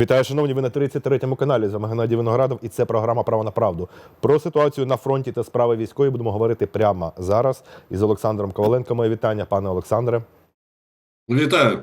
Вітаю, шановні, ви на 33-му каналі. З вами Геннадій Виноградов, і це програма Право на правду. Про ситуацію на фронті та справи військової будемо говорити прямо зараз із Олександром Коваленко. Моє вітання, пане Олександре. Вітаю.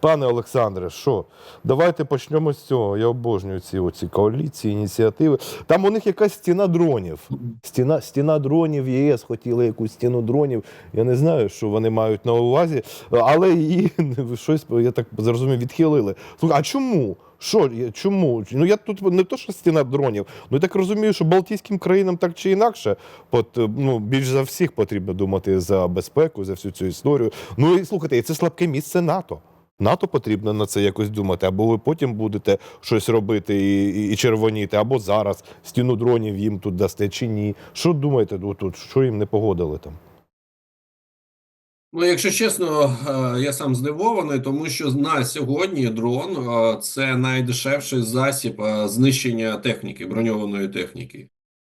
Пане Олександре, що? Давайте почнемо з цього. Я обожнюю ці оці коаліції, ініціативи. Там у них якась стіна дронів. Стіна, стіна дронів ЄС хотіли якусь стіну дронів. Я не знаю, що вони мають на увазі, але її щось, я так зрозумів, відхилили. А чому? Що, чому? Ну я тут не то, що стіна дронів, ну я так розумію, що Балтійським країнам так чи інакше, от, ну, більш за всіх потрібно думати за безпеку, за всю цю історію. Ну і слухайте, це слабке місце НАТО. НАТО потрібно на це якось думати, або ви потім будете щось робити і, і, червоніти, або зараз стіну дронів їм тут дасте чи ні. Що думаєте тут, що їм не погодили там? Ну, якщо чесно, е, я сам здивований, тому що на сьогодні дрон е, це найдешевший засіб е, знищення техніки, броньованої техніки.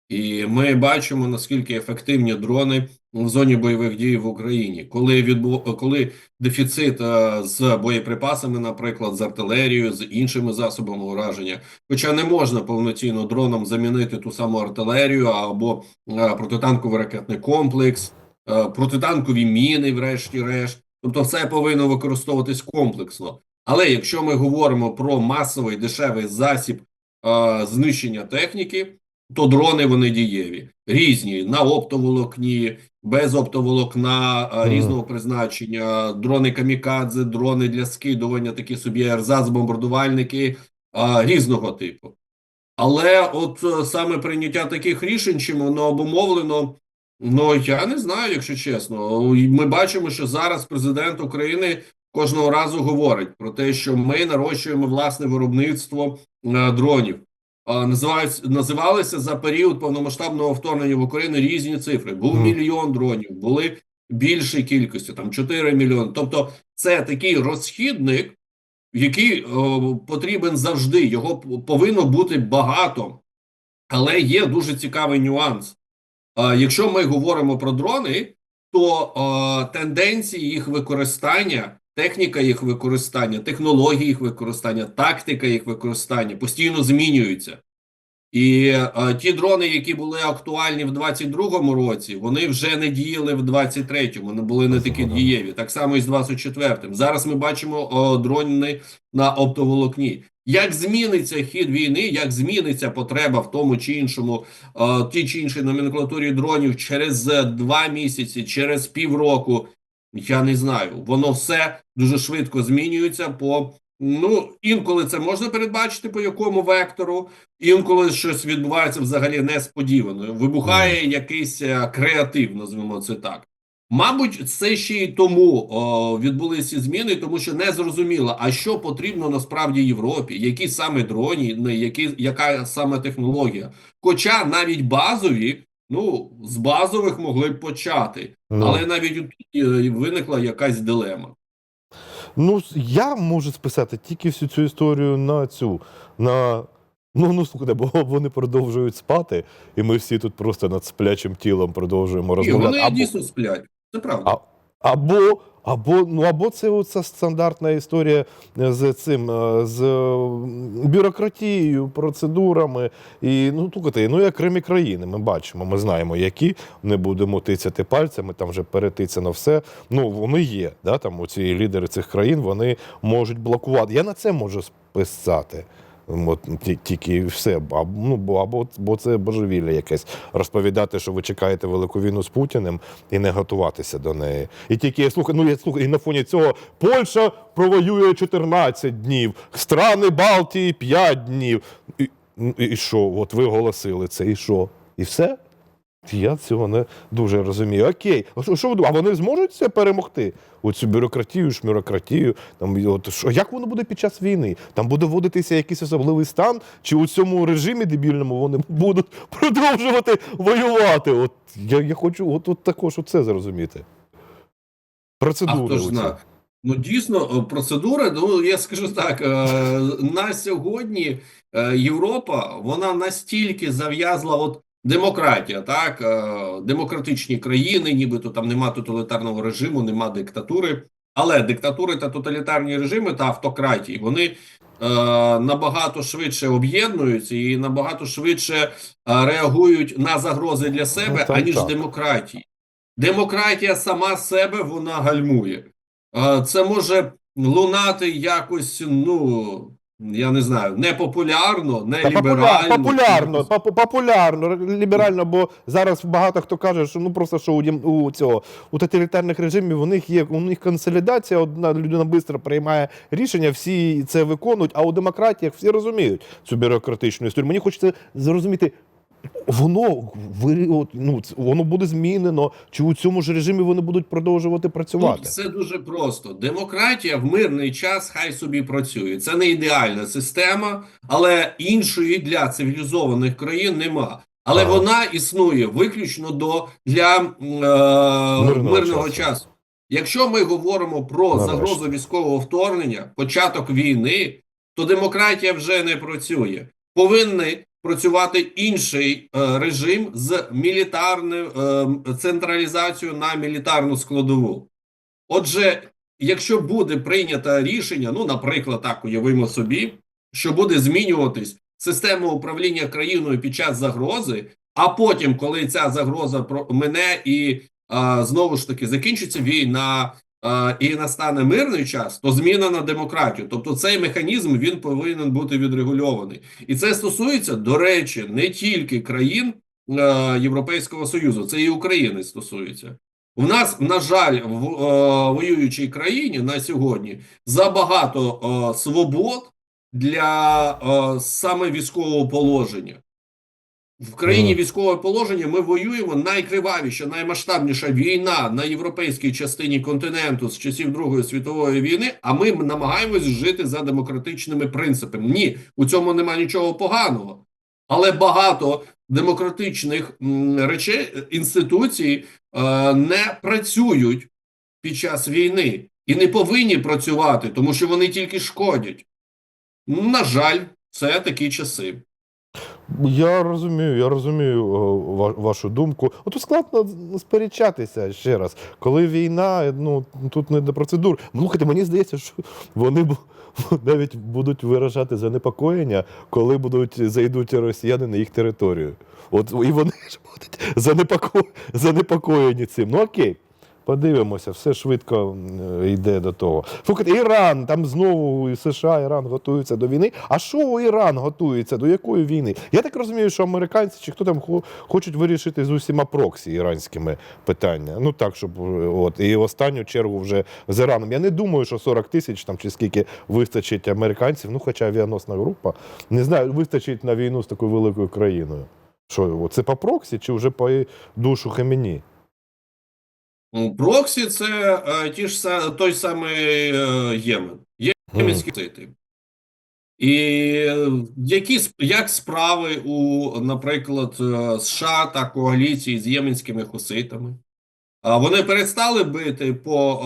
І ми бачимо, наскільки ефективні дрони в зоні бойових дій в Україні, коли відбу... коли дефіцит е, з боєприпасами, наприклад, з артилерією, з іншими засобами ураження. Хоча не можна повноцінно дроном замінити ту саму артилерію або е, протитанковий ракетний комплекс, е, протитанкові міни, врешті-решт. Тобто, все повинно використовуватись комплексно. Але якщо ми говоримо про масовий дешевий засіб знищення техніки, то дрони вони дієві, різні на оптоволокні, без оптоволокна, різного призначення, дрони камікадзе, дрони для скидування, такі собі ерзац, бомбардувальники а, різного типу. Але от е, саме прийняття таких рішень, чим воно обумовлено, ну я не знаю, якщо чесно. Ми бачимо, що зараз президент України кожного разу говорить про те, що ми нарощуємо власне виробництво е, дронів. Називалися за період повномасштабного вторгнення в Україну різні цифри. Був мільйон дронів, були більші кількості, там 4 мільйони. Тобто, це такий розхідник, який о, потрібен завжди. Його повинно бути багато. Але є дуже цікавий нюанс. А, якщо ми говоримо про дрони, то а, тенденції їх використання, техніка їх використання, технології їх використання, тактика їх використання постійно змінюються. І а, ті дрони, які були актуальні в 22-му році, вони вже не діяли в 23-му, вони були не такі дієві. Так само і з 24-м. Зараз ми бачимо о, дрони на оптоволокні. Як зміниться хід війни, як зміниться потреба в тому чи іншому е, тій чи іншій номенклатурі дронів через е, два місяці, через півроку. Я не знаю. Воно все дуже швидко змінюється. По ну інколи це можна передбачити по якому вектору, інколи щось відбувається взагалі несподівано. Вибухає якийсь е, креатив, назвемо це так. Мабуть, це ще й тому о, відбулися зміни, тому що не зрозуміло, а що потрібно насправді Європі, які саме дроні, які яка саме технологія. Хоча навіть базові, ну з базових могли б почати, Ну. але навіть тут е, виникла якась дилема. Ну, я можу списати тільки всю цю історію на цю. на... Ну, ну слухайте, бо вони продовжують спати, і ми всі тут просто над сплячим тілом продовжуємо І розмовляти. вони Або- дійсно сплять. Це правда. А- Або, або, ну, або це оця стандартна історія з цим, е, з е, бюрократією, процедурами. І, ну, слухайте, ну, як Римі країни, ми бачимо, ми знаємо, які, не будемо тицяти пальцями, там вже перетицяно все. Ну, вони є, да, там, оці лідери цих країн, вони можуть блокувати. Я на це можу списати. От, ті- тільки все. А, ну, бо, або, бо це божевілля якесь розповідати, що ви чекаєте велику війну з Путіним і не готуватися до неї. І тільки я слухаю, ну я слухаю, і на фоні цього Польща провоює 14 днів, страни Балтії 5 днів. І, ну, і що? От ви оголосили це, і що? І все? Я цього не дуже розумію. Окей, а що, ви думаєте, а вони зможуть це перемогти? Оцю бюрократію, шмюрократію. Там, от, що, як воно буде під час війни? Там буде вводитися якийсь особливий стан, чи у цьому режимі дебільному вони будуть продовжувати воювати? От я, я хочу от, от також оце зрозуміти. А Процедури. Ну дійсно, процедура. Ну я скажу так: е, на сьогодні е, Європа вона настільки зав'язла, от демократія, так е, демократичні країни, нібито там нема тоталітарного режиму, нема диктатури. Але диктатури та тоталітарні режими та автократії вони набагато швидше об'єднуються і набагато швидше е, реагують на загрози для себе, Ну, так, аніж так. демократії. Демократія сама себе вона гальмує. Е, Це може лунати якось, ну я не знаю, непопулярно, не Та ліберально. популя- популярно, попу- популярно, ліберально, бо зараз багато хто каже, що ну просто що у, дім- у цього у тоталітарних режимів у них є у них консолідація, одна людина швидко приймає рішення, всі це виконують, а у демократіях всі розуміють цю бюрократичну історію. Мені хочеться зрозуміти. Воно ну, воно буде змінено, чи у цьому ж режимі вони будуть продовжувати працювати? Тут все дуже просто. Демократія в мирний час хай собі працює. Це не ідеальна система, але іншої для цивілізованих країн нема. Але Ага. вона існує виключно до для е, Мирного мирного, часу. часу. Якщо ми говоримо про Нарешті. загрозу військового вторгнення, початок війни, то демократія вже не працює. Повинний працювати інший е, режим з мілітарною е, централізацією на мілітарну складову. Отже, якщо буде прийнято рішення, ну, наприклад, так уявимо собі, що буде змінюватись система управління країною під час загрози, а потім, коли ця загроза мине і знову ж таки закінчиться війна і настане мирний час, то зміна на демократію. Тобто цей механізм він повинен бути відрегульований. І це стосується, до речі, не тільки країн е, Європейського Союзу, це і України стосується. У нас, на жаль, в е, воюючій країні на сьогодні забагато е, свобод для е, саме військового положення. В країні військове положення ми воюємо найкривавіша, наймасштабніша війна на європейській частині континенту з часів Другої світової війни. А ми намагаємось жити за демократичними принципами. Ні, у цьому нема нічого поганого, але багато демократичних речей інституцій е, не працюють під час війни і не повинні працювати, тому що вони тільки шкодять. На жаль, це такі часи. Я розумію, я розумію ва- вашу думку. От складно сперечатися ще раз. Коли війна, ну тут не до процедур. Слухайте, мені здається, що вони навіть будуть виражати занепокоєння, коли будуть зайдуть росіяни на їх територію. От і вони ж будуть занепоко... занепокоєні цим. Ну окей. Подивимося, все швидко йде до того. Слухайте, Іран, там знову і США, Іран готуються до війни. А що Іран готується? До якої війни? Я так розумію, що американці чи хто там хочуть вирішити з усіма проксі іранськими питання. Ну так, щоб е, от і останню чергу вже з Іраном. Я не думаю, що 40 тисяч там чи скільки вистачить американців. Ну, хоча авіаносна група, не знаю, вистачить на війну з такою великою країною. Що це по проксі чи вже по душу Хемені? Ну, Проксі це е, ті ж той самий е, Ємен, єменські сити. І е, які як справи у, наприклад, США та коаліції з єменськими хуситами? А вони перестали бити по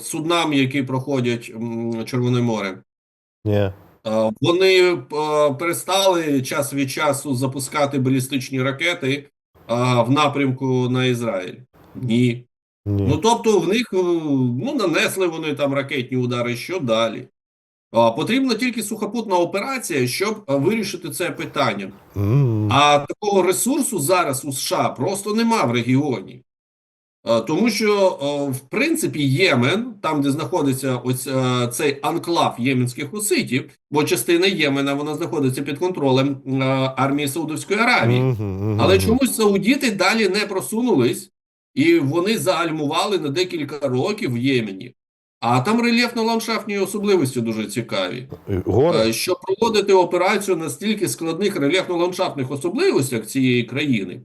е, суднам, які проходять м, Червоне море. Ні. Е, Вони е, перестали час від часу запускати балістичні ракети е, в напрямку на Ізраїль? Ні. Ні. Ну, тобто, в них е, ну, нанесли вони там ракетні удари. Що далі? А, потрібна тільки сухопутна операція, щоб е, вирішити це питання. М. А такого ресурсу зараз у США просто нема в регіоні. Е, Тому що, е, в принципі, Ємен, там, де знаходиться ось е, цей анклав єменських хуситів, бо частина Ємена вона знаходиться під контролем е, армії Саудовської Аравії. Мгм, мгм, Але чомусь саудіти далі не просунулись, і вони загальмували на декілька років в Ємені. А там рельєфно-ландшафтні особливості дуже цікаві. Гори? Е, Щоб проводити операцію на стільки складних рельєфно-ландшафтних особливостях цієї країни,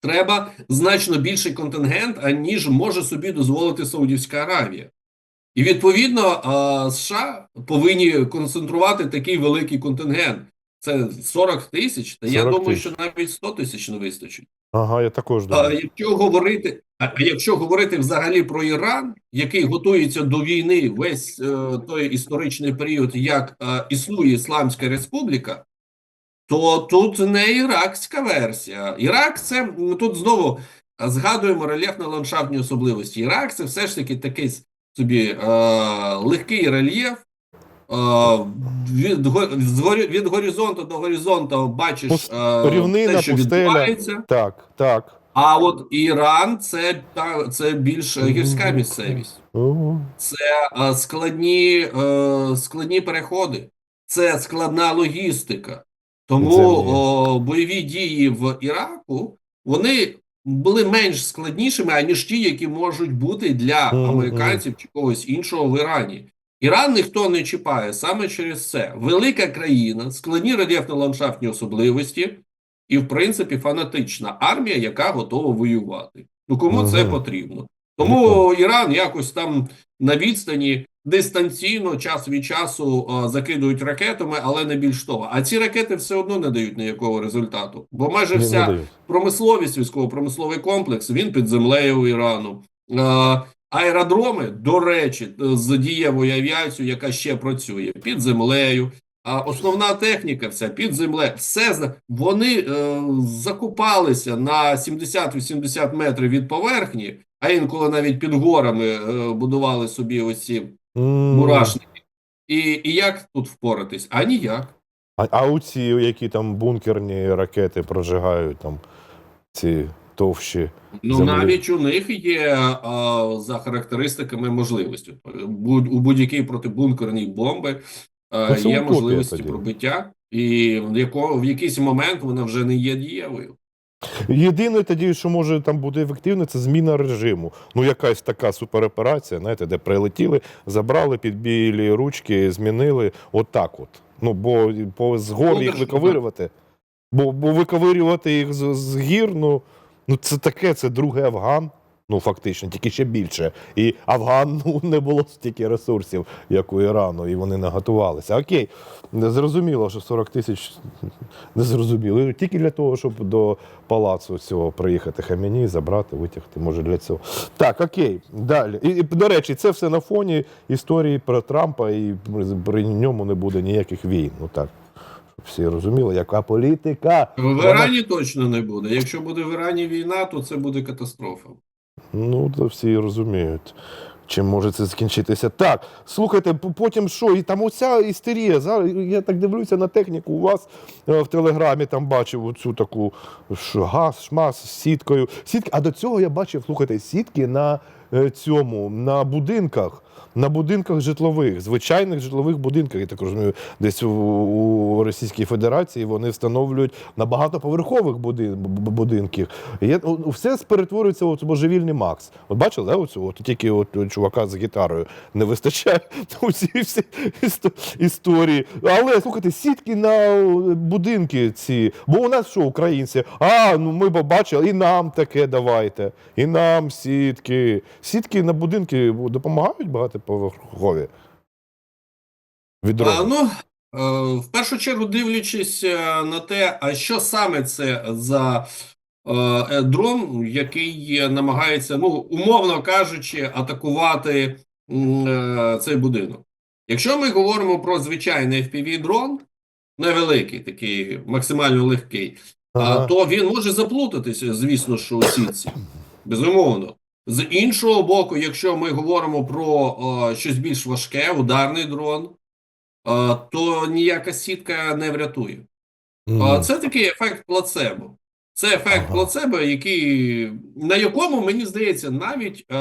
треба значно більший контингент, аніж може собі дозволити Саудівська Аравія. І відповідно е, США повинні концентрувати такий великий контингент. Це 40 тисяч, та я думаю, тисяч. що навіть 100 тисяч не вистачить. Ага, я також А якщо говорити, а якщо говорити взагалі про Іран, який готується до війни весь е, той історичний період, як е, існує Ісламська Республіка, то тут не іракська версія. Ірак це тут знову е, згадуємо рельєфно-ландшафтні особливості. Ірак це все ж таки такий собі е, легкий рельєф, від, го- з від горизонту до горизонту бачиш е, рівнина, те, що пустеля. відбувається. Так, так. А от Іран це, та, це більш е, гірська місцевість. Це е, складні, е, складні переходи, це складна логістика. Тому о, бойові дії в Іраку вони були менш складнішими, аніж ті, які можуть бути для американців чи когось іншого в Ірані. Іран ніхто не чіпає саме через це. Велика країна, складні рельєфно-ландшафтні особливості, і, в принципі, фанатична армія, яка готова воювати. Ну кому це потрібно? Тому Іран якось там на відстані дистанційно час від часу а, закидують ракетами, але не більш того. А ці ракети все одно не дають ніякого результату, бо майже вся промисловість, військово-промисловий комплекс, він під землею у Ірану. Аеродроми, до речі, з дієвою авіацією, яка ще працює під землею. А основна техніка вся під землею. Все вони е, закупалися на 70-80 метрів від поверхні, а інколи навіть під горами е, будували собі оці мурашники. І, і як тут впоратись? А ніяк. А, а у ці, які там бункерні ракети прожигають, там ці товщі. Ну, землі. навіть у них є а, за характеристиками можливості. Будь, у будь-якій протибункерній бомби а, Ну, є можливості тоді. пробиття, і в, яко, в якийсь момент вона вже не є дієвою. Єдине тоді, що може там бути ефективно, це зміна режиму. Ну, якась така супероперація, знаєте, де прилетіли, забрали під білі ручки, змінили. Отак от. Ну, бо по з гор Ну, їх виковирювати. Бо, бо виковирювати їх з, з гір, ну, ну це таке, це другий Афган. Ну, фактично, тільки ще більше. І Афган ну, не було стільки ресурсів, як у Ірану, і вони не готувалися. Окей, зрозуміло, що 40 тисяч не зрозуміло. Тільки для того, щоб до палацу цього приїхати Хам'яні, забрати, витягти, може для цього. Так, окей, далі. І, і, до речі, це все на фоні історії про Трампа, і при ньому не буде ніяких війн. Ну так. Всі розуміли, яка політика. В Вона- Ірані точно не буде. Якщо буде в Ірані війна, то це буде катастрофа. Ну, то всі розуміють. Чим може це закінчитися? Так, слухайте, потім що? І там оця істерія. Зараз я так дивлюся на техніку. У вас е, в телеграмі там бачив оцю таку газ, шмас з сіткою. Сітки, а до цього я бачив, слухайте, сітки на е, цьому, на будинках. На будинках житлових, звичайних житлових будинках, я так розумію, десь у, у Російській Федерації вони встановлюють на багатоповерхових будин, будинків. Я, все перетворюється у божевільний Макс. От бачили, да, оцю, от тільки от, чувака з гітарою не вистачає у ці всі історії. Але слухайте, сітки на е, будинки ці. Бо у нас що, українці? А, ну ми побачили, і нам таке давайте. І нам сітки. Сітки на будинки допомагають багатоповерхові? Від А, ну, е, в першу чергу, дивлячись е, на те, а що саме це за е, е, дрон, який намагається, ну, умовно кажучи, атакувати е, цей будинок. Якщо ми говоримо про звичайний FPV-дрон, невеликий, такий максимально легкий, Ага. то він може заплутатися, звісно, що у сітці. Безумовно. З іншого боку, якщо ми говоримо про е, щось більш важке, ударний дрон, е, то ніяка сітка не врятує. А Це такий ефект плацебо. Це ефект Ага. плацебо, який, на якому, мені здається, навіть е,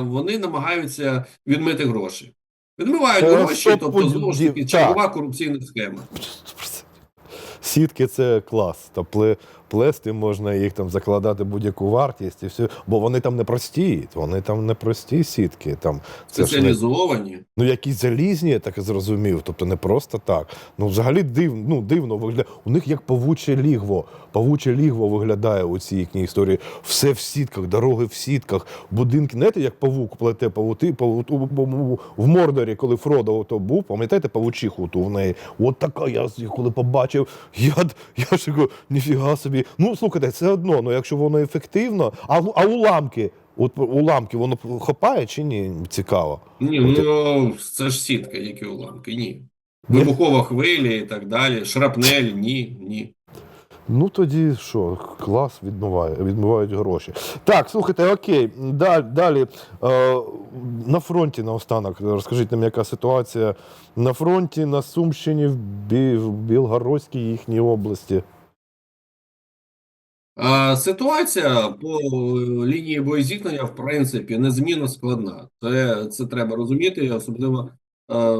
вони намагаються відмити гроші. Відмивають Е, гроші, тобто, знову ж таки, чергова корупційна схема. Сітки це клас. Пле, плести можна їх там закладати будь-яку вартість і все. Бо вони там не прості. Вони там не прості сітки. Там це ж не, ну якісь залізні, я так і зрозумів. Тобто не просто так. Ну взагалі див, ну, дивно виглядає. У них як павуче лігво. Павуче лігво виглядає у цій їхній історії. Все в сітках, дороги в сітках, будинки. Знаєте, як павук плете павути, павуту, в Мордорі, коли Фродо ото був, пам'ятаєте павучиху ту в неї? От така, я коли побачив, я, я ж кажу, ніфіга собі. Ну, слухайте, все одно, ну якщо воно ефективно, а, а уламки, от уламки воно хопає чи ні? Цікаво. Ні, От ну це ж сітка, які уламки. Ні. Вибухова хвиля і так далі. Шрапнель, ні, ні. Ну тоді що, клас відмиває, відмивають гроші. Так, слухайте, окей. Далі, далі е, на фронті наостанок. Розкажіть нам, яка ситуація на фронті, на Сумщині, в Білгородській їхній області. Ситуація по лінії боєзіткнення, в принципі, незмінно складна. Це, це треба розуміти, особливо е,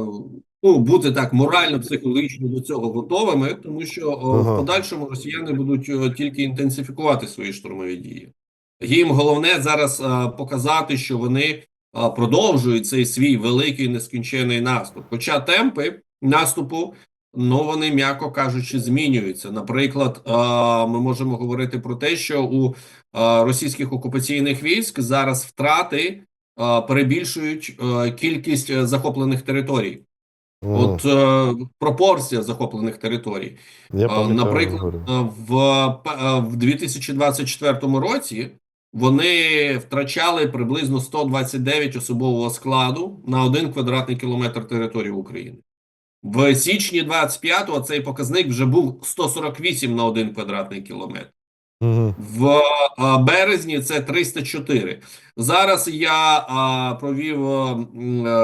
ну, бути так морально, психологічно до цього готовими, тому що Ага. в подальшому росіяни будуть е, тільки інтенсифікувати свої штурмові дії. Їм головне зараз е, показати, що вони е, продовжують цей свій великий нескінчений наступ. Хоча темпи наступу Ну, вони, м'яко кажучи, змінюються. Наприклад, е, ми можемо говорити про те, що у е, російських окупаційних військ зараз втрати е, перебільшують кількість захоплених територій. От е, пропорція захоплених територій. Я Наприклад, в, в 2024 році вони втрачали приблизно 129 особового складу на один квадратний кілометр території України. В січні 25-го цей показник вже був 148 на один квадратний кілометр. Мгм. В а, березні це 304. Зараз я а, провів а,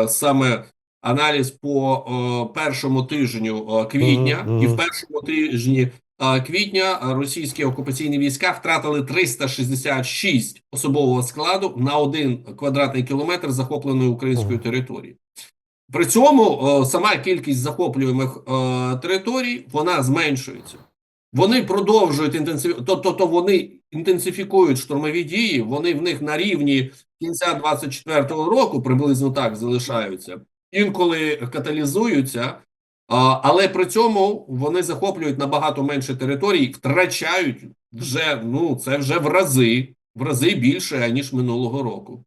е, саме аналіз по е, першому тижню е, квітня, Мгм, і в першому тижні е, квітня російські окупаційні війська втратили 366 особового складу на один квадратний кілометр захопленої української Ого. території. При цьому е, сама кількість захоплюємих е, територій вона зменшується. Вони продовжують інтенсив... тобто то вони інтенсифікують штурмові дії. Вони в них на рівні кінця 24-го року приблизно так залишаються. Інколи каталізуються, але при цьому вони захоплюють набагато менше територій, втрачають вже ну це вже в рази, в рази більше аніж минулого року.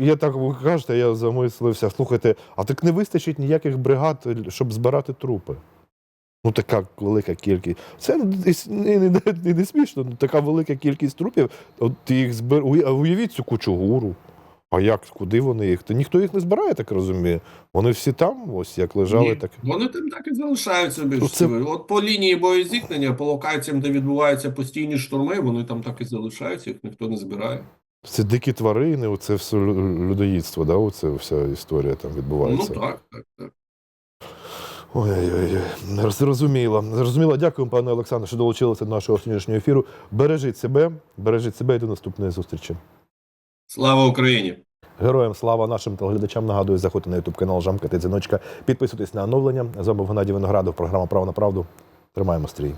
Я так ви кажете, я замислився. Слухайте, а так не вистачить ніяких бригад, щоб збирати трупи. Ну, така велика кількість. Це не, не, не, не, не смішно. Ну, така велика кількість трупів. От ти їх а Уявіть цю кучу гуру. А як, куди вони їх? Та ніхто їх не збирає, так розумію. Вони всі там, ось як лежали, Ні, так. Вони там так і залишаються більш Ну, це- От по лінії боєзіткнення, по локаціям, де відбуваються постійні штурми, вони там так і залишаються, їх ніхто не збирає. Це дикі тварини, оце все людоїдство, да? оце вся історія там відбувається. Ну так, так, так. Ой-ой-ой, зрозуміло. Зрозуміло. Дякую, пане Олександре, що долучилися до нашого сьогоднішнього ефіру. Бережіть себе, бережіть себе і до наступної зустрічі. Слава Україні! Героям слава нашим телеглядачам. Нагадую, заходьте на ютуб канал Жамкати Дзвіночка. Підписуйтесь на оновлення. З вами був Геннадій Виноградов. Програма Право на правду. Тримаємо стрій.